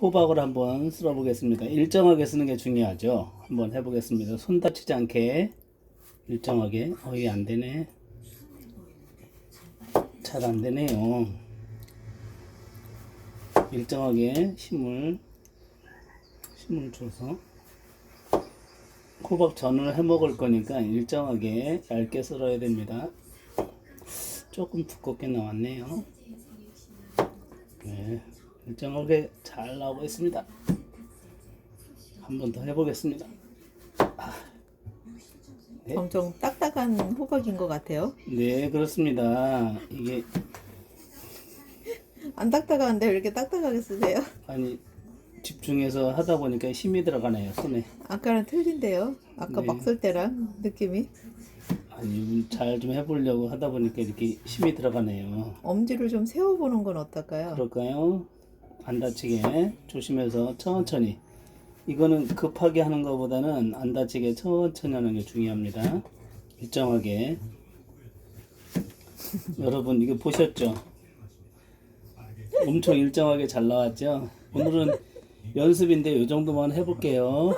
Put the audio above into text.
호박을 한번 쓸어 보겠습니다. 일정하게 쓰는 게 중요하죠. 한번 해보겠습니다. 손 다치지 않게 일정하게. 어, 이게 안 되네. 잘 안 되네요. 일정하게 힘을 힘을 줘서 호박 전을 해 먹을 거니까 일정하게 얇게 썰어야 됩니다. 조금 두껍게 나왔네요. 네, 일정하게 잘 나오고 있습니다. 한 번 더 해보겠습니다. 네. 엄청 딱딱한 호박인 것 같아요. 네, 그렇습니다. 이게 안 딱딱한데 왜 이렇게 딱딱하게 쓰세요? 아니 집중해서 하다 보니까 힘이 들어가네요 손에. 아까랑 틀린데요. 아까 네. 막쓸 때랑 느낌이 아니 잘 좀 해보려고 하다 보니까 이렇게 힘이 들어가네요. 엄지를 좀 세워보는 건 어떨까요? 그럴까요? 안 다치게 조심해서 천천히. 이거는 급하게 하는 것보다는 안 다치게 천천히 하는 게 중요합니다. 일정하게. 여러분 이거 보셨죠? 엄청 일정하게 잘 나왔죠? 오늘은 연습인데 이 정도만 해볼게요.